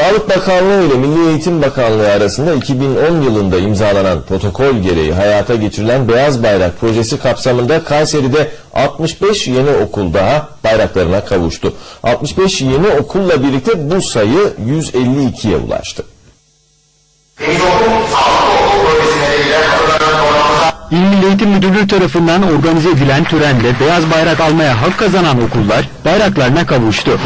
Sağlık Bakanlığı ile Milli Eğitim Bakanlığı arasında 2010 yılında imzalanan protokol gereği hayata geçirilen Beyaz Bayrak projesi kapsamında Kayseri'de 65 yeni okul daha bayraklarına kavuştu. 65 yeni okulla birlikte bu sayı 152'ye ulaştı. İl Milli Eğitim Müdürlüğü tarafından organize edilen törenle beyaz bayrak almaya hak kazanan okullar bayraklarına kavuştu.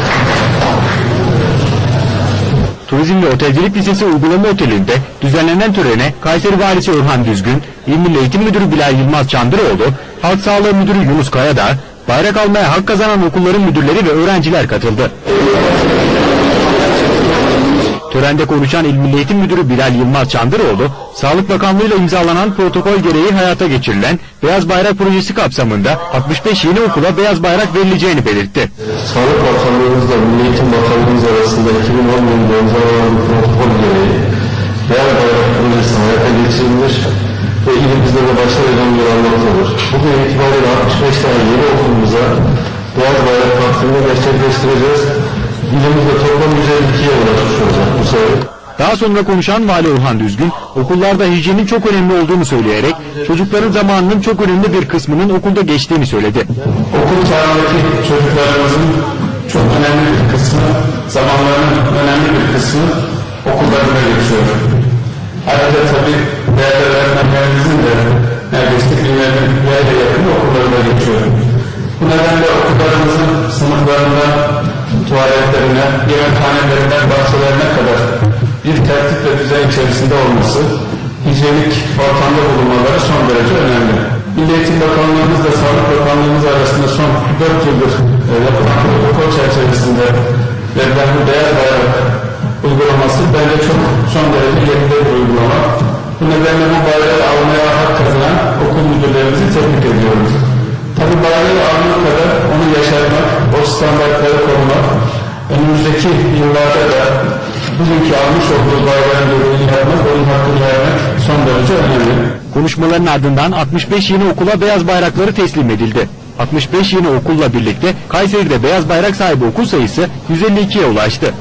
Turizm ve Otelcilik Lisesi Uygulama Oteli'nde düzenlenen törene Kayseri Valisi Orhan Düzgün, İl Milli Eğitim Müdürü Bilal Yılmaz Çandıroğlu, Halk Sağlığı Müdürü Yunus Kayadağ, bayrak almaya hak kazanan okulların müdürleri ve öğrenciler katıldı. Törende konuşan İl Milli Eğitim Müdürü Bilal Yılmaz Çandıroğlu, Sağlık Bakanlığı ile imzalanan protokol gereği hayata geçirilen Beyaz Bayrak projesi kapsamında 65 yeni okula beyaz bayrak verileceğini belirtti. Sağlık Bakanlığımızla Milli Eğitim Bakanlığımız arasında 2010 yılında imzalanan protokol gereği Beyaz Bayrak Projesi hayata geçirilir ve ilimizde de başarıyla uygulanmaktadır. Bugün itibariyle 65 tane yeni okulumuza Beyaz Bayrak takdimini gerçekleştireceğiz. İlimizde toplam 152'ye ulaşmış olacak bu. Daha sonra konuşan Vali Orhan Düzgün, okullarda hijyenin çok önemli olduğunu söyleyerek çocukların zamanının çok önemli bir kısmının okulda geçtiğini söyledi. Okul çağındaki çocuklarımızın çok önemli bir kısmı, zamanlarının önemli bir kısmı okullarında geçiyor. Ayrıca tabii değerli öğretmenlerimizin de neredeyse binlerden yere yakın okullarında geçiyor. Bu nedenle okullarımızın sınıflarında, tuvaletlerine, yemekhanelerinden bahçelerine kadar bir tertip ve düzen içerisinde olması, hijyenik ortamda bulunmaları son derece önemli. Milli Eğitim Bakanlığımızla Sağlık Bakanlığımız arasında son 4 yıldır e, yapılan protokol çerçevesinde verilen bu beyaz bayrak uygulaması bence çok son derece yerinde bir uygulama. Bu nedenle bu bayrağı almaya hak kazanan okul müdürlerimizi tebrik ediyoruz. Tabi bayrağı almak kadar onu yaşatmak, o standartları korumak, önümüzdeki yıllarda da bugünkü almış olduğu bayrağın görevini yapmak, onun hakkını vermek son derece önemli. Konuşmaların ardından 65 yeni okula beyaz bayrakları teslim edildi. 65 yeni okulla birlikte Kayseri'de beyaz bayrak sahibi okul sayısı 152'ye ulaştı.